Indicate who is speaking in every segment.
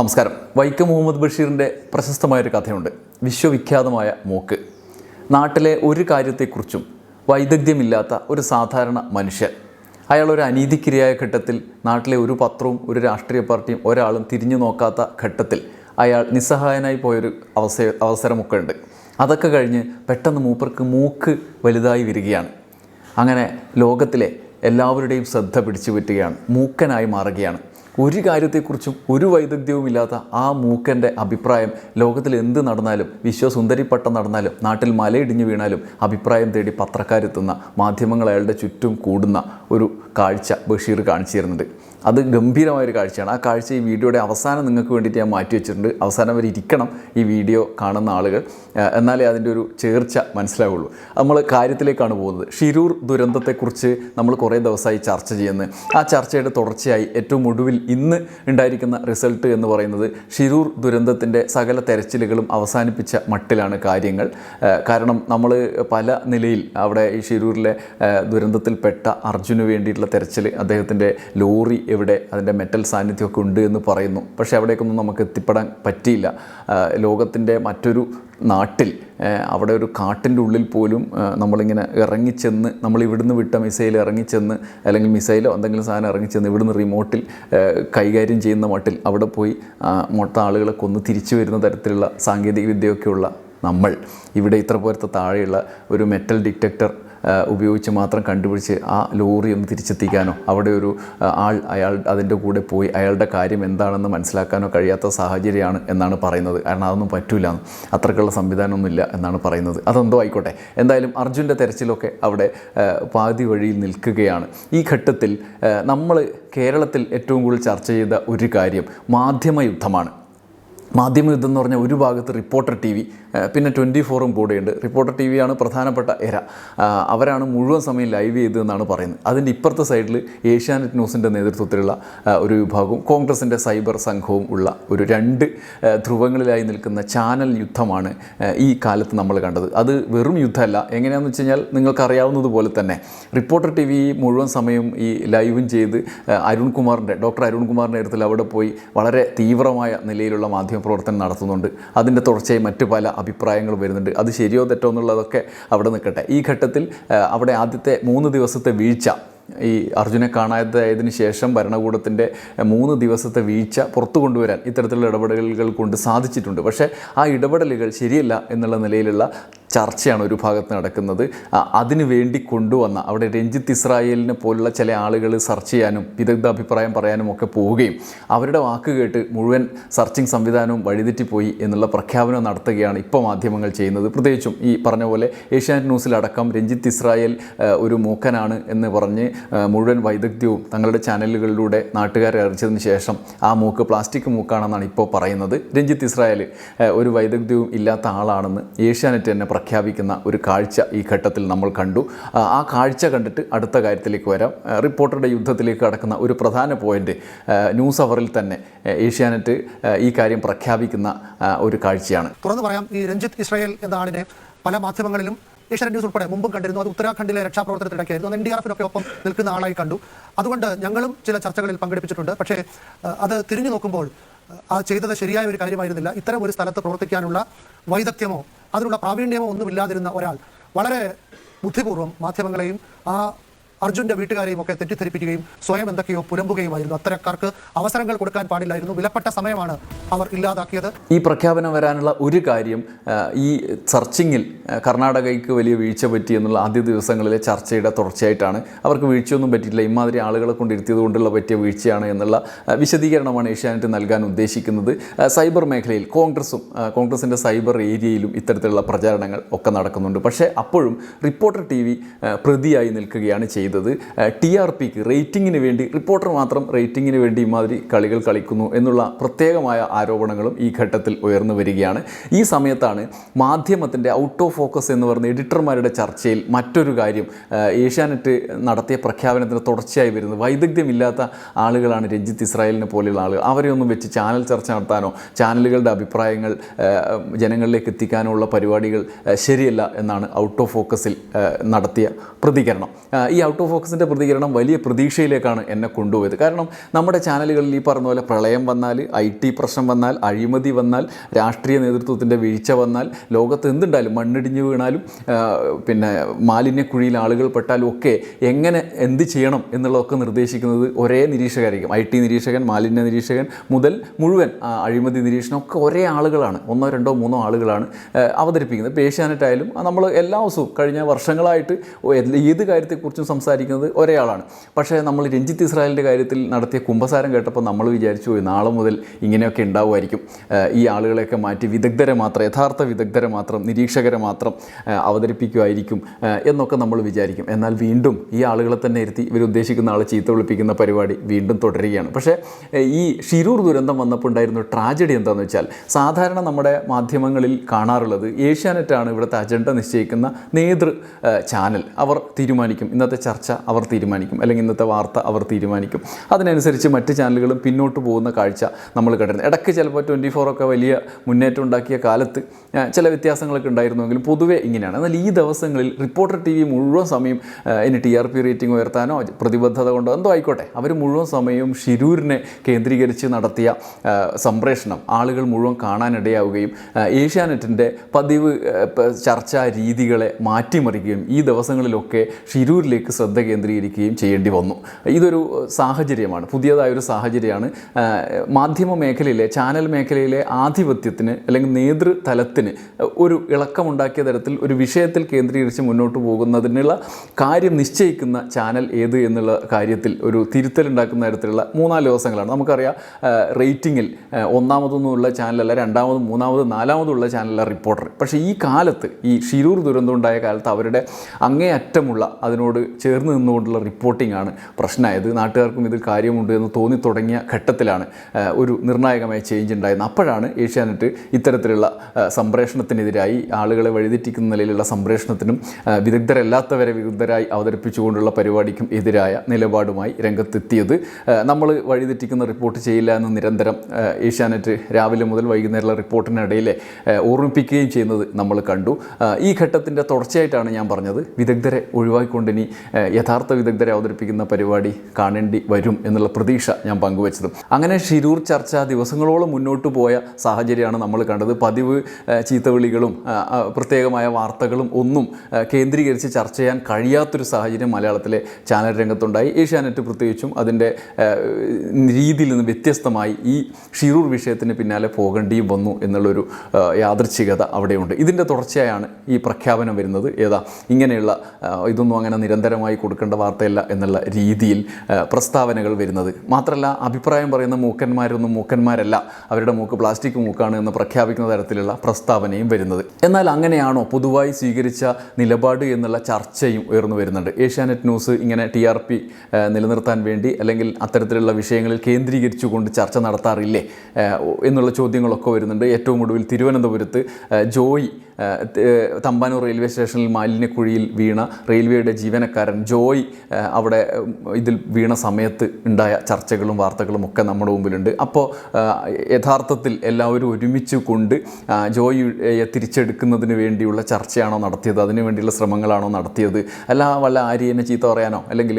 Speaker 1: നമസ്കാരം. വൈക്കം മുഹമ്മദ് ബഷീറിന്റെ പ്രശസ്തമായൊരു കഥയുണ്ട്. വിശ്വവിഖ്യാതമായ മൂക്ക്. നാട്ടിലെ ഒരു കാര്യത്തെക്കുറിച്ചും വൈദഗ്ധ്യമില്ലാത്ത ഒരു സാധാരണ മനുഷ്യൻ. അയാൾ ഒരു അനീതിക്കിരയായ ഘട്ടത്തിൽ നാട്ടിലെ ഒരു പത്രവും ഒരു രാഷ്ട്രീയ പാർട്ടിയും ഒരാളും തിരിഞ്ഞു നോക്കാത്ത ഘട്ടത്തിൽ അയാൾ നിസ്സഹായനായി പോയൊരു അവസ അവസരമൊക്കെ ഉണ്ട് അതൊക്കെ കഴിഞ്ഞ് പെട്ടെന്ന് മൂപ്പർക്ക് മൂക്ക് വലുതായി വരികയാണ്. അങ്ങനെ ലോകത്തിലെ എല്ലാവരുടെയും ശ്രദ്ധ പിടിച്ചു പറ്റുകയാണ് മൂക്കനായി മാറുകയാണ്. ഒരു കാര്യത്തെക്കുറിച്ചും ഒരു വൈദഗ്ധ്യവും ഇല്ലാത്ത ആ മൂക്കന്റെ അഭിപ്രായം ലോകത്തിൽ എന്ത് നടന്നാലും വിശ്വസുന്ദരിപ്പട്ടം നടന്നാലും നാട്ടിൽ മലയിടിഞ്ഞു വീണാലും അഭിപ്രായം തേടി പത്രക്കാരെത്തുന്ന മാധ്യമങ്ങൾ അയാളുടെ ചുറ്റും കൂടുന്ന ഒരു കാഴ്ച ബഷീർ കാണിച്ചു തരുന്നത് അത് ഗംഭീരമായൊരു കാഴ്ചയാണ്. ആ കാഴ്ച ഈ വീഡിയോയുടെ അവസാനം നിങ്ങൾക്ക് വേണ്ടിയിട്ട് ഞാൻ മാറ്റി വെച്ചിട്ടുണ്ട്. അവസാനം വരെ ഇരിക്കണം ഈ വീഡിയോ കാണുന്ന ആളുകൾ. എന്നാലേ അതിന്റെ ഒരു ചേർച്ച മനസ്സിലാവുള്ളൂ. നമ്മൾ കാര്യത്തിലേക്കാണ് പോകുന്നത്. ഷിരൂർ ദുരന്തത്തെക്കുറിച്ച് നമ്മൾ കുറേ ദിവസമായി ചർച്ച ചെയ്യുന്നത് ആ ചർച്ചയുടെ തുടർച്ചയായി ഏറ്റവും ഒടുവിൽ ഇന്ന് ഉണ്ടായിരിക്കുന്ന റിസൾട്ട് എന്ന് പറയുന്നത് ഷിരൂർ ദുരന്തത്തിന്റെ സകല തെരച്ചിലുകളും അവസാനിപ്പിച്ച മട്ടിലാണ് കാര്യങ്ങൾ. കാരണം നമ്മൾ പല നിലയിൽ അവിടെ ഈ ഷിരൂരിലെ ദുരന്തത്തിൽപ്പെട്ട അർജുന് വേണ്ടിയിട്ടുള്ള തെരച്ചിൽ അദ്ദേഹത്തിന്റെ ലോറി എവിടെ അതിന്റെ മെറ്റൽ സാന്നിധ്യമൊക്കെ ഉണ്ട് എന്ന് പറയുന്നു. പക്ഷേ അവിടേക്കൊന്നും നമുക്ക് എത്തിപ്പെടാൻ പറ്റിയില്ല. ലോകത്തിന്റെ മറ്റൊരു നാട്ടിൽ അവിടെ ഒരു കാട്ടിന്റെ ഉള്ളിൽ പോലും നമ്മളിങ്ങനെ ഇറങ്ങിച്ചെന്ന് നമ്മൾ ഇവിടുന്ന് വിട്ട മിസൈൽ ഇറങ്ങിച്ചെന്ന് അല്ലെങ്കിൽ മിസൈലോ എന്തെങ്കിലും സാധനം ഇറങ്ങിച്ചെന്ന് ഇവിടുന്ന് റിമോട്ടിൽ കൈകാര്യം ചെയ്യുന്ന മട്ടിൽ അവിടെ പോയി മൊത്ത ആളുകളെ കൊന്ന് തിരിച്ചു വരുന്ന തരത്തിലുള്ള സാങ്കേതിക വിദ്യയൊക്കെയുള്ള നമ്മൾ. ഇവിടെ ഇത്ര പോലത്തെ താഴെയുള്ള ഒരു മെറ്റൽ ഡിറ്റക്ടർ ഉപയോഗിച്ച് മാത്രം കണ്ടുപിടിച്ച് ആ ലോറി ഒന്ന് തിരിച്ചെത്തിക്കാനോ അവിടെ ഒരു ആൾ അയാൾ അതിന്റെ കൂടെ പോയി അയാളുടെ കാര്യം എന്താണെന്ന് മനസ്സിലാക്കാനോ കഴിയാത്ത സാഹചര്യമാണ് എന്നാണ് പറയുന്നത്. കാരണം അതൊന്നും പറ്റൂല. അത്രക്കുള്ള സംവിധാനമൊന്നുമില്ല എന്നാണ് പറയുന്നത്. അതെന്തോ ആയിക്കോട്ടെ. എന്തായാലും അർജുന്റെ തെരച്ചിലൊക്കെ അവിടെ പാതി വഴിയിൽ നിൽക്കുകയാണ്. ഈ ഘട്ടത്തിൽ നമ്മൾ കേരളത്തിൽ ഏറ്റവും കൂടുതൽ ചർച്ച ചെയ്ത ഒരു കാര്യം മാധ്യമ യുദ്ധമാണ്. മാധ്യമയുദ്ധം എന്ന് പറഞ്ഞാൽ ഒരു ഭാഗത്ത് റിപ്പോർട്ടർ ടി വി പിന്നെ ട്വന്റി ഫോറും കൂടെയുണ്ട്. റിപ്പോർട്ടർ ടി വിയാണ് പ്രധാനപ്പെട്ട എര. അവരാണ് മുഴുവൻ സമയം ലൈവ് ചെയ്തതെന്നാണ് പറയുന്നത്. അതിന്റെ ഇപ്പുറത്തെ സൈഡിൽ ഏഷ്യാനെറ്റ് ന്യൂസിന്റെ നേതൃത്വത്തിലുള്ള ഒരു വിഭാഗവും കോൺഗ്രസിന്റെ സൈബർ സംഘവും ഉള്ള ഒരു രണ്ട് ധ്രുവങ്ങളിലായി നിൽക്കുന്ന ചാനൽ യുദ്ധമാണ് ഈ കാലത്ത് നമ്മൾ കണ്ടത്. അത് വെറും യുദ്ധമല്ല. എങ്ങനെയാണെന്ന് വെച്ച് കഴിഞ്ഞാൽ നിങ്ങൾക്കറിയാവുന്നതുപോലെ തന്നെ റിപ്പോർട്ടർ ടി വി മുഴുവൻ സമയം ഈ ലൈവും ചെയ്ത് അരുൺകുമാറിന്റെ ഡോക്ടർ അരുൺകുമാറിന്റെ അടുത്തിൽ അവിടെ പോയി വളരെ തീവ്രമായ നിലയിലുള്ള മാധ്യമപ്രവർത്തനം നടത്തുന്നുണ്ട്. അതിന്റെ തുടർച്ചയായി മറ്റു പല അഭിപ്രായങ്ങൾ വരുന്നുണ്ട്. അത് ശരിയോ തെറ്റോ എന്നുള്ളതൊക്കെ അവിടെ നിൽക്കട്ടെ. ഈ ഘട്ടത്തിൽ അവിടെ ആദ്യത്തെ മൂന്ന് ദിവസത്തെ വീഴ്ച ഈ അർജുനെ കാണാതായതിന് ശേഷം ഭരണകൂടത്തിന്റെ മൂന്ന് ദിവസത്തെ വീഴ്ച പുറത്തു കൊണ്ടുവരാൻ ഇത്തരത്തിലുള്ള ഇടപെടലുകൾ കൊണ്ട് സാധിച്ചിട്ടുണ്ട്. പക്ഷേ ആ ഇടപെടലുകൾ ശരിയല്ല എന്നുള്ള നിലയിലുള്ള ചർച്ചയാണ് ഒരു ഭാഗത്ത് നടക്കുന്നത്. അതിനു വേണ്ടി കൊണ്ടുവന്ന അവിടെ രഞ്ജിത്ത് ഇസ്രായേലിനെ പോലുള്ള ചില ആളുകൾ സെർച്ച് ചെയ്യാനും വിദഗ്ധ അഭിപ്രായം പറയാനും ഒക്കെ പോവുകയും അവരുടെ വാക്ക് കേട്ട് മുഴുവൻ സെർച്ചിങ് സംവിധാനവും വഴിതെറ്റിപ്പോയി എന്നുള്ള പ്രഖ്യാപനം നടത്തുകയാണ് ഇപ്പോൾ മാധ്യമങ്ങൾ ചെയ്യുന്നത്. പ്രത്യേകിച്ചും ഈ പറഞ്ഞ പോലെ ഏഷ്യാനെറ്റ് ന്യൂസിലടക്കം രഞ്ജിത്ത് ഇസ്രായേൽ ഒരു മൂക്കനാണ് എന്ന് പറഞ്ഞ് മുഴുവൻ വൈദഗ്ധ്യവും തങ്ങളുടെ ചാനലുകളിലൂടെ നാട്ടുകാരെ അറിയിച്ചതിന് ശേഷം ആ മൂക്ക് പ്ലാസ്റ്റിക് മൂക്കാണെന്നാണ് ഇപ്പോൾ പറയുന്നത്. രഞ്ജിത്ത് ഇസ്രായേൽ ഒരു വൈദഗ്ധ്യവും ഇല്ലാത്ത ആളാണെന്ന് ഏഷ്യാനെറ്റ് തന്നെ പ്രഖ്യാപിക്കുന്ന ഒരു കാഴ്ച ഈ ഘട്ടത്തിൽ നമ്മൾ കണ്ടു. ആ, കാഴ്ച കണ്ടിട്ട് അടുത്ത കാര്യത്തിലേക്ക് വരാം. റിപ്പോർട്ടറുടെ യുദ്ധത്തിലേക്ക് കടക്കുന്ന ഒരു പ്രധാന പോയിന്റ് ന്യൂസ് അവറിൽ തന്നെ ഏഷ്യാനെറ്റ് ഈ കാര്യം പ്രഖ്യാപിക്കുന്ന ഒരു കാഴ്ചയാണ്.
Speaker 2: തുറന്നു പറയാം ഈ രഞ്ജിത്ത് ഇസ്രായേൽ എന്ന ആളിനെ പല മാധ്യമങ്ങളിലും ഏഷ്യാനെറ്റ് ന്യൂസ് ഉൾപ്പെടെ മുമ്പും കണ്ടിരുന്നു. അത് ഉത്തരാഖണ്ഡിലെ രക്ഷാപ്രവർത്തനത്തിനിടയ്ക്കായിരുന്നു അത് എൻ ഡി ആർ എഫിനൊക്കെ ഒപ്പം നിൽക്കുന്ന ആളായി കണ്ടു. അതുകൊണ്ട് ഞങ്ങളും ചില ചർച്ചകളിൽ പങ്കെടുപ്പിച്ചിട്ടുണ്ട്. പക്ഷേ അത് തിരിഞ്ഞു നോക്കുമ്പോൾ ആ ചെയ്തത് ശരിയായ ഒരു കാര്യമായിരുന്നില്ല. ഇത്തരം ഒരു സ്ഥലത്ത് പ്രവർത്തിക്കാനുള്ള വൈദഗ്ധ്യമോ അതിനുള്ള പ്രാവീണ്യമോ ഒന്നുമില്ലാതിരുന്ന ഒരാൾ വളരെ ബുദ്ധിപൂർവം മാധ്യമങ്ങളെയും ആ അർജുന്റെ വീട്ടുകാരെയും ഒക്കെ തെറ്റിദ്ധരിപ്പിക്കുകയും സ്വയം എന്തൊക്കെയോ പുലമ്പുകയുമായിരുന്നു. അത്തരക്കാർക്ക് അവസരങ്ങൾ കൊടുക്കാൻ പാടില്ലായിരുന്നു. വിലപ്പെട്ട സമയമാണ് അവർ ഇല്ലാതാക്കിയത്.
Speaker 1: ഈ പ്രഖ്യാപനം വരാനുള്ള ഒരു കാര്യം ഈ ചർച്ചിങ്ങിൽ കർണാടകയ്ക്ക് വലിയ വീഴ്ച പറ്റി എന്നുള്ള ആദ്യ ദിവസങ്ങളിലെ ചർച്ചയുടെ തുടർച്ചയായിട്ടാണ് അവർക്ക് വീഴ്ചയൊന്നും പറ്റിയില്ല ഇമാതിരി ആളുകളെ കൊണ്ടിരുത്തിയത് കൊണ്ടുള്ള പറ്റിയ വീഴ്ചയാണ് എന്നുള്ള വിശദീകരണമാണ് ഏഷ്യാനെറ്റ് നൽകാൻ ഉദ്ദേശിക്കുന്നത്. സൈബർ മേഖലയിൽ കോൺഗ്രസും കോൺഗ്രസിന്റെ സൈബർ ഏരിയയിലും ഇത്തരത്തിലുള്ള പ്രചാരണങ്ങൾ ഒക്കെ നടക്കുന്നുണ്ട്. പക്ഷേ അപ്പോഴും റിപ്പോർട്ടർ ടി വി പ്രതിയായി നിൽക്കുകയാണ് ചെയ്തത്. ടി ആർ പിക്ക് റേറ്റിങ്ങിന് വേണ്ടി റിപ്പോർട്ടർ മാത്രം റേറ്റിങ്ങിന് വേണ്ടി ഇമാതിരി കളികൾ കളിക്കുന്നു എന്നുള്ള പ്രത്യേകമായ ആരോപണങ്ങളും ഈ ഘട്ടത്തിൽ ഉയർന്നു വരികയാണ്. ഈ സമയത്താണ് മാധ്യമത്തിന്റെ ഔട്ട് ഓഫ് ഫോക്കസ് എന്ന് പറഞ്ഞ എഡിറ്റർമാരുടെ ചർച്ചയിൽ മറ്റൊരു കാര്യം ഏഷ്യാനെറ്റ് നടത്തിയ പ്രഖ്യാപനത്തിന് തുടർച്ചയായി വരുന്നത്. വൈദഗ്ധ്യമില്ലാത്ത ആളുകളാണ് രഞ്ജിത്ത് ഇസ്രായേലിനെ പോലെയുള്ള ആളുകൾ. അവരെ ഒന്നും വെച്ച് ചാനൽ ചർച്ച നടത്താനോ ചാനലുകളുടെ അഭിപ്രായങ്ങൾ ജനങ്ങളിലേക്ക് എത്തിക്കാനോ ഉള്ള പരിപാടികൾ ശരിയല്ല എന്നാണ് ഔട്ട് ഓഫ് ഫോക്കസിൽ നടത്തിയ പ്രതികരണം. ഈ ഔട്ട് ഓഫ് ഫോക്കസിന്റെ പ്രതികരണം വലിയ പ്രതീക്ഷയിലേക്കാണ് എന്നെ കൊണ്ടുപോയത്. കാരണം നമ്മുടെ ചാനലുകളിൽ ഈ പറഞ്ഞ പോലെ പ്രളയം വന്നാൽ ഐ ടി പ്രശ്നം വന്നാൽ അഴിമതി വന്നാൽ രാഷ്ട്രീയ നേതൃത്വത്തിന്റെ വീഴ്ച വന്നാൽ ലോകത്ത് എന്തുണ്ടായാലും മണ്ണിടിഞ്ഞ് വീണാലും പിന്നെ മാലിന്യക്കുഴിയിൽ ആളുകൾ പെട്ടാലും ഒക്കെ എങ്ങനെ എന്ത് ചെയ്യണം എന്നുള്ളതൊക്കെ നിർദ്ദേശിക്കുന്നത് ഒരേ നിരീക്ഷകരായിരിക്കും. ഐ ടി നിരീക്ഷകൻ മാലിന്യ നിരീക്ഷകൻ മുതൽ മുഴുവൻ അഴിമതി നിരീക്ഷണം ഒക്കെ ഒരേ ആളുകളാണ്. ഒന്നോ രണ്ടോ മൂന്നോ ആളുകളാണ് അവതരിപ്പിക്കുന്നത്. ആയാലും നമ്മൾ എല്ലാ ദിവസവും കഴിഞ്ഞ വർഷങ്ങളായിട്ട് ഏത് കാര്യത്തെക്കുറിച്ചും സംസാരിക്കുന്നത് ഒരാളാണ് പക്ഷേ നമ്മൾ രഞ്ജിത്ത് ഇസ്രായേലിന്റെ കാര്യത്തിൽ നടത്തിയ കുംഭസാരം കേട്ടപ്പോൾ നമ്മൾ വിചാരിച്ചു "ഓ, നാളെ മുതൽ ഇങ്ങനെയൊക്കെ ഉണ്ടാവുമായിരിക്കും. ഈ ആളുകളെയൊക്കെ മാറ്റി വിദഗ്ധരെ മാത്രം യഥാർത്ഥ വിദഗ്ധരെ മാത്രം നിരീക്ഷകരെ മാത്രം അവതരിപ്പിക്കുമായിരിക്കും എന്നൊക്കെ നമ്മൾ വിചാരിക്കും. എന്നാൽ വീണ്ടും ഈ ആളുകളെ തന്നെ ഇരുത്തി ഇവർ ഉദ്ദേശിക്കുന്ന ആളെ ചീത്ത വിളിപ്പിക്കുന്ന പരിപാടി വീണ്ടും തുടരുകയാണ്. പക്ഷേ ഈ ഷിരൂർ ദുരന്തം വന്നപ്പോൾ ഉണ്ടായിരുന്ന ട്രാജഡി എന്താണെന്ന് വെച്ചാൽ സാധാരണ നമ്മുടെ മാധ്യമങ്ങളിൽ കാണാറുള്ളത് ഏഷ്യാനെറ്റാണ് ഇവിടുത്തെ അജണ്ട നിശ്ചയിക്കുന്ന നേതൃ ചാനൽ. അവർ തീരുമാനിക്കും ഇന്നത്തെ ചർച്ച അവർ തീരുമാനിക്കും അല്ലെങ്കിൽ ഇന്നത്തെ വാർത്ത അവർ തീരുമാനിക്കും. അതിനനുസരിച്ച് മറ്റ് ചാനലുകളും പിന്നോട്ട് പോകുന്ന കാഴ്ച നമ്മൾ കണ്ടിരുന്നു. ഇടയ്ക്ക് ചിലപ്പോൾ ട്വന്റി ഫോറൊക്കെ വലിയ മുന്നേറ്റം ഉണ്ടാക്കിയ കാലത്ത് ചില വ്യത്യാസങ്ങളൊക്കെ ഉണ്ടായിരുന്നുവെങ്കിലും പൊതുവെ ഇങ്ങനെയാണ്. എന്നാൽ ഈ ദിവസങ്ങളിൽ റിപ്പോർട്ടർ ടി വി മുഴുവൻ സമയം ഇനി ടി ആർ പി റേറ്റിംഗ് ഉയർത്താനോ പ്രതിബദ്ധത കൊണ്ടോ എന്തോ ആയിക്കോട്ടെ. അവർ മുഴുവൻ സമയവും ഷിരൂരിനെ കേന്ദ്രീകരിച്ച് നടത്തിയ സംപ്രേഷണം ആളുകൾ മുഴുവൻ കാണാനിടയാവുകയും ഏഷ്യാനെറ്റിന്റെ പതിവ് ചർച്ചാ രീതികളെ മാറ്റിമറിക്കുകയും ഈ ദിവസങ്ങളിലൊക്കെ ഷിരൂരിലേക്ക് ശ്രദ്ധ കേന്ദ്രീകരിക്കുകയും ചെയ്യേണ്ടി വന്നു. ഇതൊരു സാഹചര്യമാണ്. പുതിയതായൊരു സാഹചര്യമാണ്. മാധ്യമ മേഖലയിലെ ചാനൽ മേഖലയിലെ ആധിപത്യത്തിന് അല്ലെങ്കിൽ നേതൃതലത്തിന് ഒരു ഇളക്കമുണ്ടാക്കിയ തരത്തിൽ ഒരു വിഷയത്തിൽ കേന്ദ്രീകരിച്ച് മുന്നോട്ട് പോകുന്നതിനുള്ള കാര്യം നിശ്ചയിക്കുന്ന ചാനൽ ഏത് എന്നുള്ള കാര്യത്തിൽ ഒരു തിരുത്തലുണ്ടാക്കുന്ന തരത്തിലുള്ള മൂന്നാൽ ദിവസങ്ങളാണ്. നമുക്കറിയാം റേറ്റിങ്ങിൽ ഒന്നാമതൊന്നുമുള്ള ചാനലല്ല രണ്ടാമതും മൂന്നാമതും നാലാമതുള്ള ചാനലല്ല റിപ്പോർട്ടർ. പക്ഷേ ഈ കാലത്ത് ഈ ഷിരൂർ ദുരന്തം ഉണ്ടായ കാലത്ത് അവരുടെ അങ്ങേയറ്റമുള്ള അതിനോട് ചേർന്ന് നിന്നുകൊണ്ടുള്ള റിപ്പോർട്ടിംഗ് ആണ് പ്രശ്നമായത്. നാട്ടുകാർക്കും ഇതിൽ കാര്യമുണ്ട് എന്ന് തോന്നി തുടങ്ങിയ ഘട്ടത്തിലാണ് ഒരു നിർണായകമായ ചേഞ്ച് ഉണ്ടായിരുന്നത്. അപ്പോഴാണ് ഏഷ്യാനെറ്റ് ഇത്തരത്തിലുള്ള സംപ്രേഷണത്തിനെതിരായി ആളുകളെ വഴിതെറ്റിക്കുന്ന നിലയിലുള്ള സംപ്രേഷണത്തിനും വിദഗ്ധരല്ലാത്തവരെ വിദഗ്ധരായി അവതരിപ്പിച്ചുകൊണ്ടുള്ള പരിപാടിക്കും എതിരായ നിലപാടുമായി രംഗത്തെത്തിയത്. നമ്മൾ വഴിതെറ്റിക്കുന്ന റിപ്പോർട്ട് ചെയ്യില്ല എന്ന് നിരന്തരം ഏഷ്യാനെറ്റ് രാവിലെ മുതൽ വൈകുന്നേരമുള്ള റിപ്പോർട്ടിനിടയിലെ ഓർമ്മിപ്പിക്കുകയും ചെയ്യുന്നത് നമ്മൾ കണ്ടു. ഈ ഘട്ടത്തിന്റെ തുടർച്ചയായിട്ടാണ് ഞാൻ പറഞ്ഞത്. വിദഗ്ധരെ ഒഴിവാക്കിക്കൊണ്ട് ഇനി യഥാർത്ഥ വിദഗ്ധരെ അവതരിപ്പിക്കുന്ന പരിപാടി കാണേണ്ടി വരും എന്നുള്ള പ്രതീക്ഷ ഞാൻ പങ്കുവച്ചത്. അങ്ങനെ ഷിരൂർ ചർച്ച ദിവസങ്ങളോളം മുന്നോട്ട് പോയ സാഹചര്യമാണ് നമ്മൾ കണ്ടത്. പതിവ് ചീത്തവിളികളും പ്രത്യേകമായ വാർത്തകളും ഒന്നും കേന്ദ്രീകരിച്ച് ചർച്ച ചെയ്യാൻ കഴിയാത്തൊരു സാഹചര്യം മലയാളത്തിലെ ചാനൽ രംഗത്തുണ്ടായി. ഏഷ്യാനെറ്റ് പ്രത്യേകിച്ചും അതിന്റെ രീതിയിൽ നിന്ന് വ്യത്യസ്തമായി ഈ ഷിരൂർ വിഷയത്തിന് പിന്നാലെ പോകേണ്ടിയും വന്നു എന്നുള്ളൊരു യാദൃച്ഛികത അവിടെയുണ്ട്. ഇതിന്റെ തുടർച്ചയായാണ് ഈ പ്രഖ്യാപനം വരുന്നത്. ഏതാ ഇങ്ങനെയുള്ള ഇതൊന്നും അങ്ങനെ നിരന്തരമായി കൊടുക്കേണ്ട വാർത്തയല്ല എന്നുള്ള രീതിയിൽ പ്രസ്താവനകൾ വരുന്നത്. മാത്രമല്ല അഭിപ്രായം പറയുന്ന മൂക്കന്മാരൊന്നും മൂക്കന്മാരല്ല. അവരുടെ മൂക്ക് പ്ലാസ്റ്റിക് മൂക്കാണ് എന്ന് പ്രഖ്യാപിക്കുന്ന തരത്തിലുള്ള പ്രസ്താവനയും വരുന്നത്. എന്നാൽ അങ്ങനെയാണോ പൊതുവായി സ്വീകരിച്ച നിലപാട് എന്നുള്ള ചർച്ചയും ഉയർന്നു വരുന്നുണ്ട്. ഏഷ്യാനെറ്റ് ന്യൂസ് ഇങ്ങനെ ടി ആർ പി നിലനിർത്താൻ വേണ്ടി അല്ലെങ്കിൽ അത്തരത്തിലുള്ള വിഷയങ്ങളിൽ കേന്ദ്രീകരിച്ചുകൊണ്ട് ചർച്ച നടത്താറില്ലേ എന്നുള്ള ചോദ്യങ്ങളൊക്കെ വരുന്നുണ്ട്. ഏറ്റവും ഒടുവിൽ തിരുവനന്തപുരത്ത് ജോയി തമ്പാനൂർ റെയിൽവേ സ്റ്റേഷനിൽ മാലിന്യക്കുഴിയിൽ വീണ റെയിൽവേയുടെ ജീവനക്കാരൻ ജോയ് അവിടെ ഇതിൽ വീണ സമയത്ത് ഉണ്ടായ ചർച്ചകളും വാർത്തകളും ഒക്കെ നമ്മുടെ മുമ്പിലുണ്ട്. അപ്പോൾ യഥാർത്ഥത്തിൽ എല്ലാവരും ഒരുമിച്ച് കൊണ്ട് ജോയിയെ തിരിച്ചെടുക്കുന്നതിന് വേണ്ടിയുള്ള ചർച്ചയാണോ നടത്തിയത്? അതിനു വേണ്ടിയുള്ള ശ്രമങ്ങളാണോ നടത്തിയത്? അല്ല വല്ല ആര്യനെ ചീത്ത പറയാനോ? അല്ലെങ്കിൽ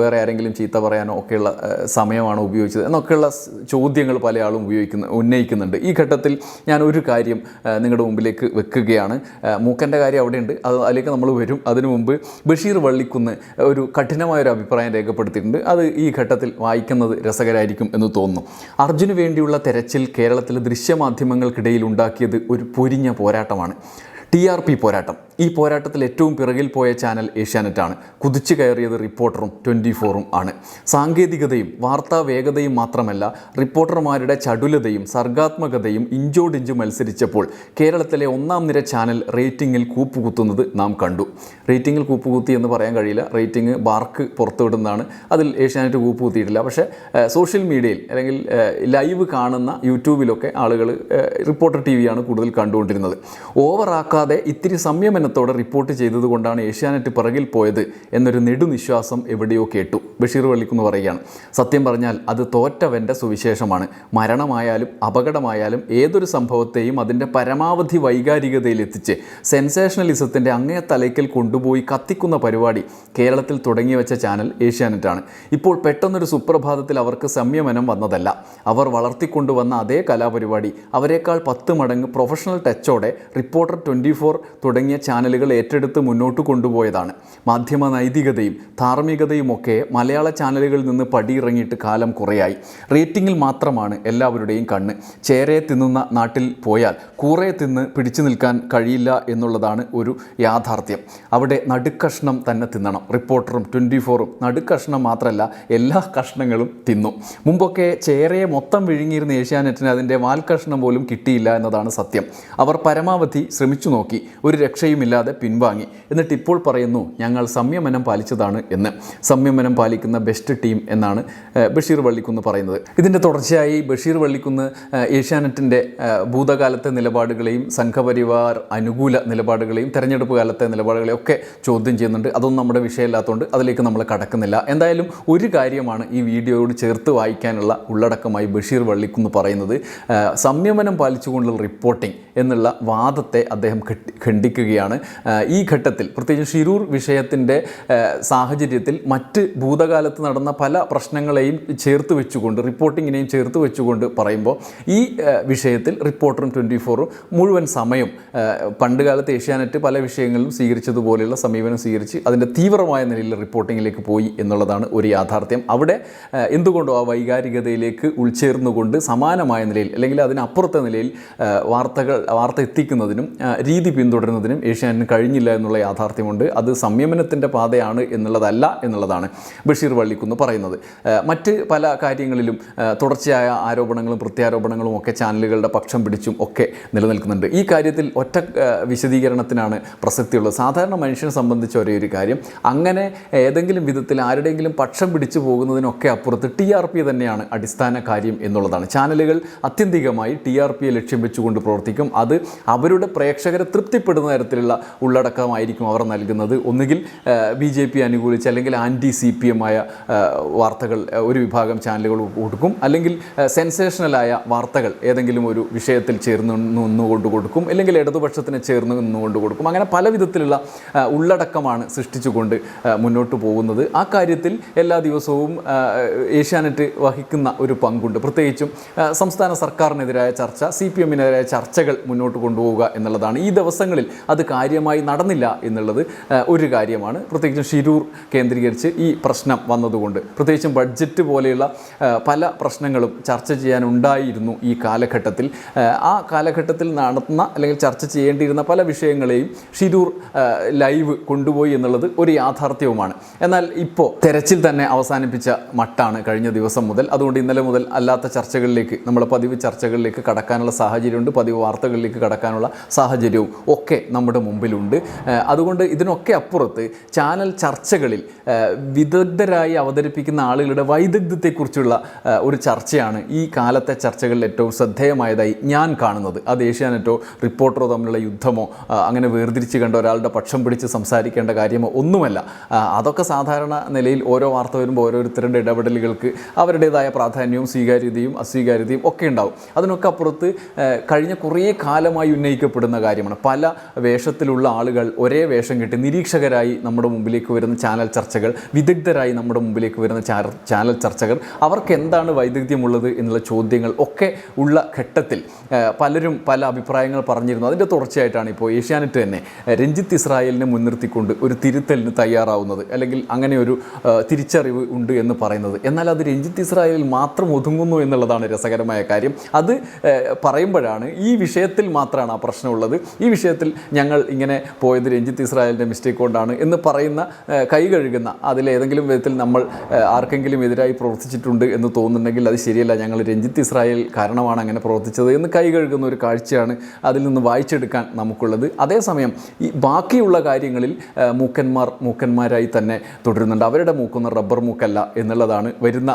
Speaker 1: വേറെ ആരെങ്കിലും ചീത്ത പറയാനോ ഒക്കെയുള്ള സമയമാണോ ഉപയോഗിച്ചത്? എന്നൊക്കെയുള്ള ചോദ്യങ്ങൾ പല ആളും ഉപയോഗിക്കുന്ന ഉന്നയിക്കുന്നുണ്ട്. ഈ ഘട്ടത്തിൽ ഞാൻ ഒരു കാര്യം നിങ്ങളുടെ മുമ്പിലേക്ക് വെക്കുകയാണ്. ആ, മൂക്കന്റെ കാര്യം അവിടെയുണ്ട്. അത് അതിലേക്ക് നമ്മൾ വരും. അതിനു മുമ്പ് ബഷീർ വള്ളിക്കുന്ന് ഒരു കഠിനമായൊരു അഭിപ്രായം രേഖപ്പെടുത്തിയിട്ടുണ്ട്. അത് ഈ ഘട്ടത്തിൽ വായിക്കുന്നത് രസകരമായിരിക്കും എന്ന് തോന്നുന്നു. അർജുന് വേണ്ടിയുള്ള തെരച്ചിൽ കേരളത്തിലെ ദൃശ്യമാധ്യമങ്ങൾക്കിടയിൽ ഉണ്ടാക്കിയത് ഒരു പൊരിഞ്ഞ പോരാട്ടമാണ്. ടി ആർ പി പോരാട്ടം. ഈ പോരാട്ടത്തിൽ ഏറ്റവും പിറകിൽ പോയ ചാനൽ ഏഷ്യാനെറ്റാണ്. കുതിച്ചു കയറിയത് റിപ്പോർട്ടറും ട്വന്റി ഫോറും ആണ്. സാങ്കേതികതയും വാർത്താ വേഗതയും മാത്രമല്ല റിപ്പോർട്ടർമാരുടെ ചടുലതയും സർഗാത്മകതയും ഇഞ്ചോടിഞ്ച് മത്സരിച്ചപ്പോൾ കേരളത്തിലെ ഒന്നാം നിര ചാനൽ റേറ്റിംഗിൽ കൂപ്പുകുത്തുന്നത് നാം കണ്ടു. റേറ്റിംഗിൽ കൂപ്പുകുത്തി എന്ന് പറയാൻ കഴിയില്ല. റേറ്റിംഗ് ബാർക്ക് പുറത്തുവിടുന്നതാണ്. അതിൽ ഏഷ്യാനെറ്റ് കൂപ്പുകുത്തിയിട്ടില്ല. പക്ഷേ സോഷ്യൽ മീഡിയയിൽ അല്ലെങ്കിൽ ലൈവ് കാണുന്ന യൂട്യൂബിലൊക്കെ ആളുകൾ റിപ്പോർട്ടർ ടി വിയാണ് കൂടുതൽ കണ്ടുകൊണ്ടിരുന്നത്. ഓവറാക്കാതെ കൂടാതെ ഇത്തിരി സംയമനത്തോടെ റിപ്പോർട്ട് ചെയ്തതുകൊണ്ടാണ് ഏഷ്യാനെറ്റ് പിറകിൽ പോയത് എന്നൊരു നെടുനിശ്വാസം എവിടെയോ കേട്ടു. ബഷീർ വള്ളിക്കുന്ന് പറയുകയാണ്. സത്യം പറഞ്ഞാൽ അത് തോറ്റവന്റെ സുവിശേഷമാണ്. മരണമായാലും അപകടമായാലും ഏതൊരു സംഭവത്തെയും അതിന്റെ പരമാവധി വൈകാരികതയിലെത്തിച്ച് സെൻസേഷണലിസത്തിന്റെ അങ്ങേ തലയ്ക്കൽ കൊണ്ടുപോയി കത്തിക്കുന്ന പരിപാടി കേരളത്തിൽ തുടങ്ങി വെച്ച ചാനൽ ഏഷ്യാനെറ്റാണ്. ഇപ്പോൾ പെട്ടെന്നൊരു സുപ്രഭാതത്തിൽ അവർക്ക് സംയമനം വന്നതല്ല. അവർ വളർത്തിക്കൊണ്ടുവന്ന അതേ കലാപരിപാടി അവരെക്കാൾ പത്ത് മടങ്ങ് പ്രൊഫഷണൽ ടച്ചോടെ റിപ്പോർട്ടർ ട്വന്റി ഫോർ തുടങ്ങിയ ചാനലുകൾ ഏറ്റെടുത്ത് മുന്നോട്ട് കൊണ്ടുപോയതാണ്. മാധ്യമ നൈതികതയും ധാർമ്മികതയും ഒക്കെ മലയാള ചാനലുകളിൽ നിന്ന് പടിയിറങ്ങിയിട്ട് കാലം കുറയായി. റേറ്റിംഗിൽ മാത്രമാണ് എല്ലാവരുടെയും കണ്ണ്. ചേരയെ തിന്നുന്ന നാട്ടിൽ പോയാൽ കൂറെ തിന്ന് പിടിച്ചു നിൽക്കാൻ കഴിയില്ല എന്നുള്ളതാണ് ഒരു യാഥാർത്ഥ്യം. അവിടെ നടുക്കഷ്ണം തന്നെ തിന്നണം. റിപ്പോർട്ടറും ട്വന്റി ഫോറും നടുക്കഷ്ണം മാത്രമല്ല എല്ലാ കഷ്ണങ്ങളും തിന്നു. മുമ്പൊക്കെ ചേരയെ മൊത്തം വിഴുങ്ങിയിരുന്ന ഏഷ്യാനെറ്റിന് അതിന്റെ വാൽക്കഷ്ണം പോലും കിട്ടിയില്ല എന്നതാണ് സത്യം. അവർ പരമാവധി ശ്രമിച്ചു നോക്കി. ഒരു രക്ഷയുമില്ലാതെ പിൻവാങ്ങി. എന്നിട്ട് ഇപ്പോൾ പറയുന്നു ഞങ്ങൾ സംയമനം പാലിച്ചതാണ് എന്ന്. സംയമനം പാലിക്കുന്ന ബെസ്റ്റ് ടീം എന്നാണ് ബഷീർ വള്ളിക്കുന്ന് പറയുന്നത്. ഇതിന്റെ തുടർച്ചയായി ബഷീർ വള്ളിക്കുന്ന് ഏഷ്യാനെറ്റിന്റെ ഭൂതകാലത്തെ നിലപാടുകളെയും സംഘപരിവാർ അനുകൂല നിലപാടുകളെയും തെരഞ്ഞെടുപ്പ് കാലത്തെ നിലപാടുകളെയും ഒക്കെ ചോദ്യം ചെയ്യുന്നുണ്ട്. അതൊന്നും നമ്മുടെ വിഷയമില്ലാത്തതുകൊണ്ട് അതിലേക്ക് നമ്മൾ കടക്കുന്നില്ല. എന്തായാലും ഒരു കാര്യമാണ് ഈ വീഡിയോയോട് ചേർത്ത് വായിക്കാനുള്ള ഉള്ളടക്കമായി ബഷീർ വള്ളിക്കുന്ന് പറയുന്നത്. സംയമനം പാലിച്ചുകൊണ്ടുള്ള റിപ്പോർട്ടിംഗ് എന്നുള്ള വാദത്തെ അദ്ദേഹം ഖണ്ഡിക്കുകയാണ്. ഈ ഘട്ടത്തിൽ പ്രത്യേകിച്ച് ഷിരൂർ വിഷയത്തിന്റെ സാഹചര്യത്തിൽ മറ്റ് ഭൂതകാലത്ത് നടന്ന പല പ്രശ്നങ്ങളെയും ചേർത്ത് വെച്ചുകൊണ്ട് റിപ്പോർട്ടിങ്ങിനെയും ചേർത്ത് വെച്ചുകൊണ്ട് പറയുമ്പോൾ ഈ വിഷയത്തിൽ റിപ്പോർട്ടറും ട്വന്റി ഫോറും മുഴുവൻ സമയം പണ്ട് കാലത്ത് ഏഷ്യാനെറ്റ് പല വിഷയങ്ങളിലും സ്വീകരിച്ചതുപോലെയുള്ള സമീപനം സ്വീകരിച്ച് അതിന്റെ തീവ്രമായ നിലയിൽ റിപ്പോർട്ടിങ്ങിലേക്ക് പോയി എന്നുള്ളതാണ് ഒരു യാഥാർത്ഥ്യം. അവിടെ എന്തുകൊണ്ടോ ആ വൈകാരികതയിലേക്ക് ഉൾച്ചേർന്നുകൊണ്ട് സമാനമായ നിലയിൽ അല്ലെങ്കിൽ അതിനപ്പുറത്തെ നിലയിൽ വാർത്തകൾ വാർത്ത എത്തിക്കുന്നതിനും രീതി പിന്തുടരുന്നതിനും ഏഷ്യാനെറ്റിന് കഴിഞ്ഞില്ല എന്നുള്ള യാഥാർത്ഥ്യമുണ്ട്. അത് സംയമനത്തിന്റെ പാതയാണ് എന്നുള്ളതല്ല എന്നുള്ളതാണ് ബഷീർ വള്ളിക്കുന്ന് പറയുന്നത്. മറ്റ് പല കാര്യങ്ങളിലും തുടർച്ചയായ ആരോപണങ്ങളും പ്രത്യാരോപണങ്ങളും ഒക്കെ ചാനലുകളുടെ പക്ഷം പിടിച്ചും ഒക്കെ നിലനിൽക്കുന്നുണ്ട്. ഈ കാര്യത്തിൽ ഒറ്റ വിശദീകരണത്തിനാണ് പ്രസക്തിയുള്ളത്. സാധാരണ മനുഷ്യനെ സംബന്ധിച്ച ഒരേ ഒരു കാര്യം അങ്ങനെ ഏതെങ്കിലും വിധത്തിൽ ആരുടെയെങ്കിലും പക്ഷം പിടിച്ചു പോകുന്നതിനൊക്കെ അപ്പുറത്ത് ടി ആർ പി തന്നെയാണ് അടിസ്ഥാന കാര്യം എന്നുള്ളതാണ്. ചാനലുകൾ അത്യന്തികമായി ടി ആർ പിയെ ലക്ഷ്യം വെച്ചുകൊണ്ട് പ്രവർത്തിക്കും. അത് അവരുടെ പ്രേക്ഷകരെ തൃപ്തിപ്പെടുന്ന തരത്തിലുള്ള ഉള്ളടക്കമായിരിക്കും അവർ നൽകുന്നത്. ഒന്നുകിൽ ബി ജെ പി അനുകൂലിച്ച് അല്ലെങ്കിൽ ആന്റി സി പി എം ആയ വാർത്തകൾ ഒരു വിഭാഗം ചാനലുകൾ കൊടുക്കും അല്ലെങ്കിൽ സെൻസേഷണലായ വാർത്തകൾ ഏതെങ്കിലും ഒരു വിഷയത്തിൽ ചേർന്ന് നിന്നുകൊണ്ട് കൊടുക്കും. അല്ലെങ്കിൽ ഇടതുപക്ഷത്തിന് ചേർന്ന് നിന്നുകൊണ്ട് കൊടുക്കും. അങ്ങനെ പല വിധത്തിലുള്ള ഉള്ളടക്കമാണ് സൃഷ്ടിച്ചുകൊണ്ട് മുന്നോട്ട് പോകുന്നത്. ആ കാര്യത്തിൽ എല്ലാ ദിവസവും ഏഷ്യാനെറ്റ് വഹിക്കുന്ന ഒരു പങ്കുണ്ട്. പ്രത്യേകിച്ചും സംസ്ഥാന സർക്കാരിനെതിരായ ചർച്ച സി പി എമ്മിനെതിരായ ചർച്ചകൾ മുന്നോട്ട് കൊണ്ടുപോവുക എന്നുള്ളതാണ്. ഈ ദിവസങ്ങളിൽ അത് കാര്യമായി നടന്നില്ല എന്നുള്ളത് ഒരു കാര്യമാണ്. പ്രത്യേകിച്ചും ഷിരൂർ കേന്ദ്രീകരിച്ച് ഈ പ്രശ്നം വന്നതുകൊണ്ട്. പ്രത്യേകിച്ചും ബഡ്ജറ്റ് പോലെയുള്ള പല പ്രശ്നങ്ങളും ചർച്ച ചെയ്യാനുണ്ടായിരുന്നു ഈ കാലഘട്ടത്തിൽ. ആ, കാലഘട്ടത്തിൽ നടന്ന അല്ലെങ്കിൽ ചർച്ച ചെയ്യേണ്ടിയിരുന്ന പല വിഷയങ്ങളെയും ഷിരൂർ ലൈവ് കൊണ്ടുപോയി എന്നുള്ളത് ഒരു യാഥാർത്ഥ്യവുമാണ്. എന്നാൽ ഇപ്പോൾ തെരച്ചിൽ തന്നെ അവസാനിപ്പിച്ച മട്ടാണ് കഴിഞ്ഞ ദിവസം മുതൽ. അതുകൊണ്ട് ഇന്നലെ മുതൽ അല്ലാത്ത ചർച്ചകളിലേക്ക് നമ്മുടെ പതിവ് ചർച്ചകളിലേക്ക് കടക്കാനുള്ള സാഹചര്യമുണ്ട്. പതിവ് വാർത്തകളിലേക്ക് കടക്കാനുള്ള സാഹചര്യവും ഒക്കെ നമ്മുടെ മുമ്പിലുണ്ട്. അതുകൊണ്ട് ഇതിനൊക്കെ അപ്പുറത്ത് ചാനൽ ചർച്ചകളിൽ വിദഗ്ധരായി അവതരിപ്പിക്കുന്ന ആളുകളുടെ വൈദഗ്ധ്യത്തെക്കുറിച്ചുള്ള ഒരു ചർച്ചയാണ് ഈ കാലത്തെ ചർച്ചകളിൽ ഏറ്റവും ശ്രദ്ധേയമായതായി ഞാൻ കാണുന്നത്. അത് ഏഷ്യാനെറ്റോ റിപ്പോർട്ടറോ തമ്മിലുള്ള യുദ്ധമോ അങ്ങനെ വേർതിരിച്ച് കണ്ട ഒരാളുടെ പക്ഷം പിടിച്ച് സംസാരിക്കേണ്ട കാര്യമോ ഒന്നുമല്ല. അതൊക്കെ സാധാരണ നിലയിൽ ഓരോ വാർത്ത വരുമ്പോൾ ഓരോരുത്തരുടെ ഇടപെടലുകൾക്ക് അവരുടേതായ പ്രാധാന്യവും സ്വീകാര്യതയും അസ്വീകാര്യതയും ഒക്കെ ഉണ്ടാവും. അതിനൊക്കെ അപ്പുറത്ത് കഴിഞ്ഞ കുറേ കാലമായി ഉന്നയിക്കപ്പെടുന്ന കാര്യമാണ്. പല വേഷത്തിലുള്ള ആളുകൾ ഒരേ വേഷം കെട്ടി നിരീക്ഷകരായി നമ്മുടെ മുമ്പിലേക്ക് വരുന്ന ചാനൽ ചർച്ചകൾ വിദഗ്ധരായി നമ്മുടെ മുമ്പിലേക്ക് വരുന്ന ചാനൽ ചർച്ചകൾ അവർക്ക് എന്താണ് വൈദഗ്ധ്യമുള്ളത് എന്നുള്ള ചോദ്യങ്ങൾ ഒക്കെ ഉള്ള ഘട്ടത്തിൽ പലരും പല അഭിപ്രായങ്ങൾ പറഞ്ഞിരുന്നു. അതിന്റെ തുടർച്ചയായിട്ടാണ് ഇപ്പോൾ ഏഷ്യാനെറ്റ് തന്നെ രഞ്ജിത്ത് ഇസ്രായേലിനെ മുൻനിർത്തിക്കൊണ്ട് ഒരു തിരുത്തലിന് തയ്യാറാവുന്നത് അല്ലെങ്കിൽ അങ്ങനെ ഒരു തിരിച്ചറിവ് ഉണ്ട് എന്ന് പറയുന്നത്. എന്നാൽ അത് രഞ്ജിത്ത് ഇസ്രായേലിൽ മാത്രം ഒതുങ്ങുന്നു എന്നുള്ളതാണ് രസകരമായ കാര്യം. അത് പറയുമ്പോഴാണ് ഈ വിഷയത്തിൽ മാത്രമാണ് ആ പ്രശ്നമുള്ളത് ഈ വിഷയത്തിൽ ഞങ്ങൾ ഇങ്ങനെ പോയത് രഞ്ജിത്ത് ഇസ്രായേലിന്റെ മിസ്റ്റേക്ക് കൊണ്ടാണ് എന്ന് പറയുന്ന കൈ കഴുകുന്ന അതിലേതെങ്കിലും വിധത്തിൽ നമ്മൾ ആർക്കെങ്കിലും എതിരായി പ്രവർത്തിച്ചിട്ടുണ്ട് എന്ന് തോന്നുന്നുണ്ടെങ്കിൽ അത് ശരിയല്ല. ഞങ്ങൾ രഞ്ജിത്ത് ഇസ്രായേൽ കാരണമാണ് അങ്ങനെ പ്രവർത്തിച്ചത് എന്ന് കൈ കഴുകുന്ന ഒരു കാഴ്ചയാണ് അതിൽ നിന്ന് വായിച്ചെടുക്കാൻ നമുക്കുള്ളത്. അതേസമയം ഈ ബാക്കിയുള്ള കാര്യങ്ങളിൽ മൂക്കന്മാർ മൂക്കന്മാരായി തന്നെ തുടരുന്നുണ്ട്. അവരുടെ മൂക്കുന്ന റബ്ബർ മൂക്കല്ല എന്നുള്ളതാണ് വരുന്ന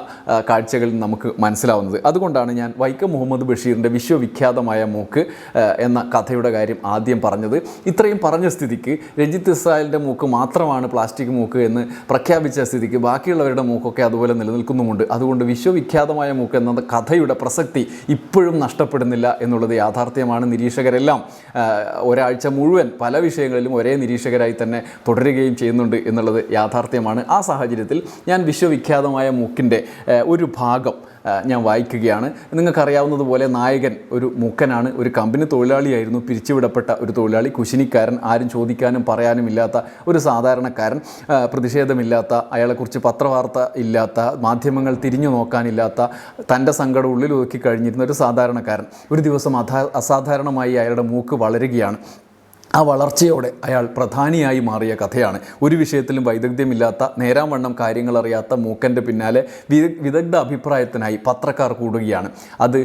Speaker 1: കാഴ്ചകളിൽ നമുക്ക് മനസ്സിലാവുന്നത്. അതുകൊണ്ടാണ് ഞാൻ വൈക്കം മുഹമ്മദ് ബഷീറിന്റെ വിശ്വവിഖ്യാതമായ മൂക്ക് എന്ന കഥയുടെ കാര്യം ആദ്യം പറഞ്ഞത്. ഇത്രയും പറഞ്ഞ സ്ഥിതിക്ക് രഞ്ജിത്ത് ഇസ്രായേലിന്റെ മൂക്ക് മാത്രമാണ് പ്ലാസ്റ്റിക് മൂക്ക് എന്ന് പ്രഖ്യാപിച്ച സ്ഥിതിക്ക് ബാക്കിയുള്ളവരുടെ മൂക്കൊക്കെ അതുപോലെ നിലനിൽക്കുന്നുമുണ്ട്. അതുകൊണ്ട് വിശ്വവിഖ്യാതമായ മൂക്ക് എന്ന കഥയുടെ പ്രസക്തി ഇപ്പോഴും നഷ്ടപ്പെടുന്നില്ല എന്നുള്ളത് യാഥാർത്ഥ്യമാണ്. നിരീക്ഷകരെല്ലാം ഒരാഴ്ച മുഴുവൻ പല വിഷയങ്ങളിലും ഒരേ നിരീക്ഷകരായി തന്നെ തുടരുകയും ചെയ്യുന്നുണ്ട് എന്നുള്ളത് യാഥാർത്ഥ്യമാണ്. ആ സാഹചര്യത്തിൽ ഞാൻ വിശ്വവിഖ്യാതമായ മൂക്കിന്റെ ഒരു ഭാഗം ഞാൻ വായിക്കുകയാണ്. നിങ്ങൾക്കറിയാവുന്നതുപോലെ നായകൻ ഒരു മൂക്കനാണ് ഒരു കമ്പനി തൊഴിലാളിയായിരുന്നു പിരിച്ചുവിടപ്പെട്ട ഒരു തൊഴിലാളി കുശിനിക്കാരൻ ആരും ചോദിക്കാനും പറയാനും ഇല്ലാത്ത ഒരു സാധാരണക്കാരൻ പ്രതിഷേധമില്ലാത്ത അയാളെക്കുറിച്ച് പത്രവാർത്ത ഇല്ലാത്ത മാധ്യമങ്ങൾ തിരിഞ്ഞു നോക്കാനില്ലാത്ത തന്റെ സങ്കടം ഉള്ളിൽ ഒതുക്കി കഴിഞ്ഞിരുന്ന ഒരു സാധാരണക്കാരൻ. ഒരു ദിവസം അസാധാരണമായി അയാളുടെ മൂക്ക് വളരുകയാണ്. ആ വളർച്ചയോടെ അയാൾ പ്രധാനിയായി മാറിയ കഥയാണ്. ഒരു വിഷയത്തിലും വൈദഗ്ധ്യമില്ലാത്ത നേരാവണ്ണം കാര്യങ്ങൾ അറിയാത്ത മൂക്കന്റെ പിന്നാലെ വിദഗ്ധ അഭിപ്രായത്തിനായി പത്രക്കാർ കൂടുകയാണ്. അത്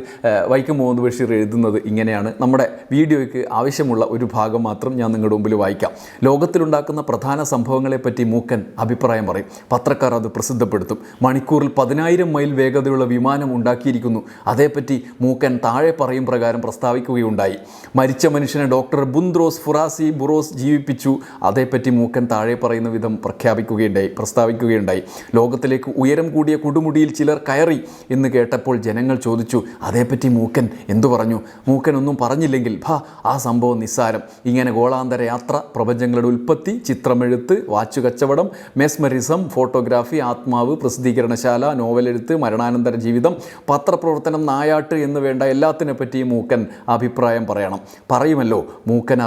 Speaker 1: വൈക്കം മുഹമ്മദ് ബഷീർ എഴുതുന്നത് ഇങ്ങനെയാണ്. നമ്മുടെ വീഡിയോയ്ക്ക് ആവശ്യമുള്ള ഒരു ഭാഗം മാത്രം ഞാൻ നിങ്ങളുടെ മുമ്പിൽ വായിക്കാം. ലോകത്തിലുണ്ടാക്കുന്ന പ്രധാന സംഭവങ്ങളെപ്പറ്റി മൂക്കൻ അഭിപ്രായം പറയും. പത്രക്കാർ അത് പ്രസിദ്ധപ്പെടുത്തും. മണിക്കൂറിൽ പതിനായിരം മൈൽ വേഗതയുള്ള വിമാനം ഉണ്ടാക്കിയിരിക്കുന്നു. അതേപ്പറ്റി മൂക്കൻ താഴെ പറയും പ്രകാരം പ്രസ്താവിക്കുകയുണ്ടായി. മരിച്ച മനുഷ്യനെ ഡോക്ടർ ബുന്ദ്രോസ് ഫുറാസി ബുറോസ് ജീവിപ്പിച്ചു. അതേപ്പറ്റി മൂക്കൻ താഴെ പറയുന്ന വിധം പ്രഖ്യാപിക്കുകയുണ്ടായി പ്രസ്താവിക്കുകയുണ്ടായി. ലോകത്തിലേക്ക് ഉയരം കൂടിയ കൊടുമുടിയിൽ ചിലർ കയറി എന്ന് കേട്ടപ്പോൾ ജനങ്ങൾ ചോദിച്ചു അതേപ്പറ്റി മൂക്കൻ എന്തു പറഞ്ഞു? മൂക്കൻ ഒന്നും പറഞ്ഞില്ലെങ്കിൽ ഭാ ആ സംഭവം നിസ്സാരം. ഇങ്ങനെ ഗോളാന്തര യാത്ര പ്രപഞ്ചങ്ങളുടെ ഉൽപ്പത്തി ചിത്രമെഴുത്ത് വാച്ചു കച്ചവടം മെസ്മറിസം ഫോട്ടോഗ്രാഫി ആത്മാവ് പ്രസിദ്ധീകരണശാല നോവലെഴുത്ത് മരണാനന്തര ജീവിതം പത്രപ്രവർത്തനം നായാട്ട് എന്ന് വേണ്ട എല്ലാത്തിനെ പറ്റി മൂക്കൻ അഭിപ്രായം പറയണം. പറയുമല്ലോ മൂക്കൻ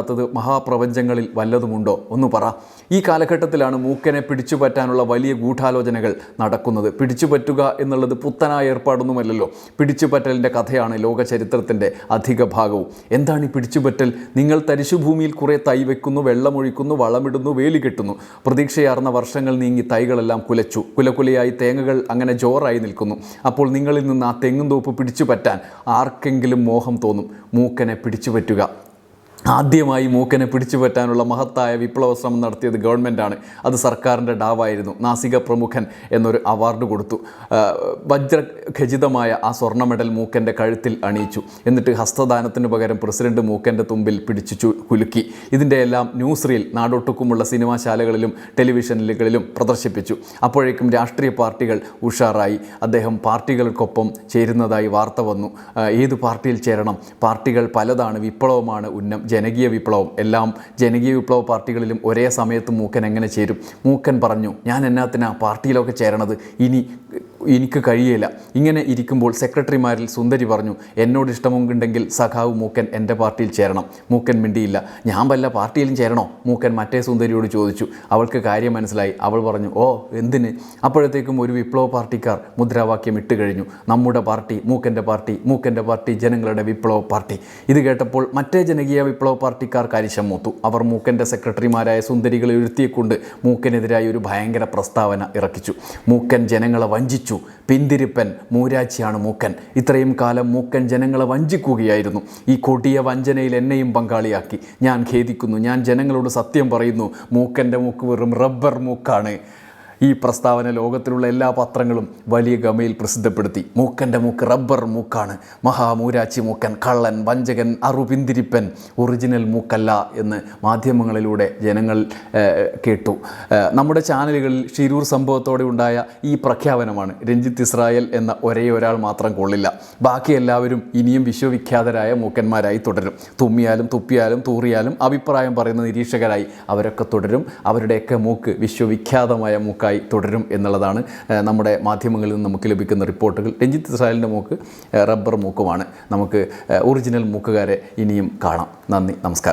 Speaker 1: അറിഞ്ഞുകൂടാത്തത് മഹാപ്രപഞ്ചങ്ങളിൽ വല്ലതുമുണ്ടോ? ഒന്ന് പറ. ഈ കാലഘട്ടത്തിലാണ് മൂക്കനെ പിടിച്ചുപറ്റാനുള്ള വലിയ ഗൂഢാലോചനകൾ നടക്കുന്നത്. പിടിച്ചുപറ്റുക എന്നുള്ളത് പുത്തനായ ഏർപ്പാടൊന്നുമല്ലല്ലോ. പിടിച്ചുപറ്റലിന്റെ കഥയാണ് ലോക ചരിത്രത്തിന്റെ അധിക ഭാഗവും. എന്താണ് ഈ പിടിച്ചുപറ്റൽ? നിങ്ങൾ തരിശുഭൂമിയിൽ കുറേ തൈ വെക്കുന്നു വെള്ളമൊഴിക്കുന്നു വളമിടുന്നു വേലി കെട്ടുന്നു. പ്രതീക്ഷയാർന്ന വർഷങ്ങൾ നീങ്ങി തൈകളെല്ലാം കുലച്ചു. കുലകുലയായി തേങ്ങകൾ അങ്ങനെ ജോറായി നിൽക്കുന്നു. അപ്പോൾ നിങ്ങളിൽ നിന്ന് ആ തെങ്ങും തോപ്പ് പിടിച്ചു പറ്റാൻ ആർക്കെങ്കിലും മോഹം തോന്നും. മൂക്കനെ പിടിച്ചുപറ്റുക. ആദ്യമായി മൂക്കനെ പിടിച്ചു പറ്റാനുള്ള മഹത്തായ വിപ്ലവ ശ്രമം നടത്തിയത് ഗവൺമെന്റാണ് അത് സർക്കാരിന്റെ ഡാവായിരുന്നു. നാസിക പ്രമുഖൻ എന്നൊരു അവാർഡ് കൊടുത്തു. വജ്രഖചിതമായ ആ സ്വർണ മെഡൽ മൂക്കന്റെ കഴുത്തിൽ അണിയിച്ചു. എന്നിട്ട് ഹസ്തദാനത്തിന് പകരം പ്രസിഡന്റ് മൂക്കന്റെ തുമ്പിൽ പിടിച്ചു കുലുക്കി. ഇതിന്റെ എല്ലാം ന്യൂസ് റീൽ നാടൊട്ടുക്കുമുള്ള സിനിമാശാലകളിലും ടെലിവിഷനുകളിലും പ്രദർശിപ്പിച്ചു. അപ്പോഴേക്കും രാഷ്ട്രീയ പാർട്ടികൾ ഉഷാറായി. അദ്ദേഹം പാർട്ടികൾക്കൊപ്പം ചേരുന്നതായി വാർത്ത വന്നു. ഏത് പാർട്ടിയിൽ ചേരണം? പാർട്ടികൾ പലതാണ് വിപ്ലവമാണ് ഉന്നം. ജനകീയ വിപ്ലവം. എല്ലാം ജനകീയ വിപ്ലവ പാർട്ടികളിലും ഒരേ സമയത്ത് മൂക്കൻ എങ്ങനെ ചേരും? മൂക്കൻ പറഞ്ഞു ഞാൻ എന്നാത്തിനാ പാർട്ടിയിലൊക്കെ ചേരണത്. ഇനി എനിക്ക് കഴിയില്ല ഇങ്ങനെ ഇരിക്കുമ്പോൾ സെക്രട്ടറിമാരിൽ സുന്ദരി പറഞ്ഞു എന്നോട് ഇഷ്ടമുണ്ടെങ്കിൽ സഖാവ് മൂക്കൻ എന്റെ പാർട്ടിയിൽ ചേരണം. മൂക്കൻ മിണ്ടിയില്ല. ഞാൻ വല്ല പാർട്ടിയിലും ചേരണോ? മൂക്കൻ മറ്റേ സുന്ദരിയോട് ചോദിച്ചു. അവൾക്ക് കാര്യം മനസ്സിലായി. അവൾ പറഞ്ഞു ഓ എന്തിന്? അപ്പോഴത്തേക്കും ഒരു വിപ്ലവ പാർട്ടിക്കാർ മുദ്രാവാക്യം ഇട്ട് കഴിഞ്ഞു. നമ്മുടെ പാർട്ടി മൂക്കന്റെ പാർട്ടി മൂക്കന്റെ പാർട്ടി ജനങ്ങളുടെ വിപ്ലവ പാർട്ടി. ഇത് കേട്ടപ്പോൾ മറ്റേ ജനകീയ വിപ്ലവ പാർട്ടിക്കാർ അരിശം മൂത്തു. അവർ മൂക്കന്റെ സെക്രട്ടറിമാരായ സുന്ദരികളെ ഉയർത്തിയെക്കൊണ്ട് മൂക്കനെതിരായി ഒരു ഭയങ്കര പ്രസ്താവന ഇറക്കിച്ചു. മൂക്കൻ ജനങ്ങളെ വഞ്ചിച്ചു. പിന്തിരിപ്പൻ മൂരാച്ചിയാണ് മൂക്കൻ. ഇത്രയും കാലം മൂക്കൻ ജനങ്ങളെ വഞ്ചിക്കുകയായിരുന്നു. ഈ കൊടിയ വഞ്ചനയിൽ എന്നെയും പങ്കാളിയാക്കി. ഞാൻ ഖേദിക്കുന്നു. ഞാൻ ജനങ്ങളോട് സത്യം പറയുന്നു. മൂക്കന്റെ മൂക്ക് വെറും റബ്ബർ മൂക്കാണ്. ഈ പ്രസ്താവന ലോകത്തിലുള്ള എല്ലാ പത്രങ്ങളും വലിയ ഗമയിൽ പ്രസിദ്ധപ്പെടുത്തി. മൂക്കന്റെ മൂക്ക് റബ്ബർ മൂക്കാണ്. മഹാമൂരാച്ചി മൂക്കൻ കള്ളൻ വഞ്ചകൻ അറുപിന്തിരിപ്പൻ ഒറിജിനൽ മൂക്കല്ല എന്ന് മാധ്യമങ്ങളിലൂടെ ജനങ്ങൾ കേട്ടു. നമ്മുടെ ചാനലുകളിൽ ഷിരൂർ സംഭവത്തോടെ ഉണ്ടായ ഈ പ്രഖ്യാപനമാണ് രഞ്ജിത്ത് ഇസ്രായേൽ എന്ന ഒരേ ഒരാൾ മാത്രം കൊള്ളില്ല. ബാക്കി എല്ലാവരും ഇനിയും വിശ്വവിഖ്യാതരായ മൂക്കന്മാരായി തുടരും. തുമ്മിയാലും തുപ്പിയാലും തൂറിയാലും അഭിപ്രായം പറയുന്ന നിരീക്ഷകരായി അവരൊക്കെ തുടരും. അവരുടെയൊക്കെ മൂക്ക് വിശ്വവിഖ്യാതമായ മൂക്കായി തുടരും എന്നുള്ളതാണ് നമ്മുടെ മാധ്യമങ്ങളിൽ നിന്ന് നമുക്ക് ലഭിക്കുന്ന റിപ്പോർട്ടുകൾ. രഞ്ജിത്ത് സാലിന്റെ മൂക്ക് റബ്ബർ മൂക്കുമാണ്. നമുക്ക് ഒറിജിനൽ മൂക്കുകാരെ ഇനിയും കാണാം. നന്ദി നമസ്കാരം.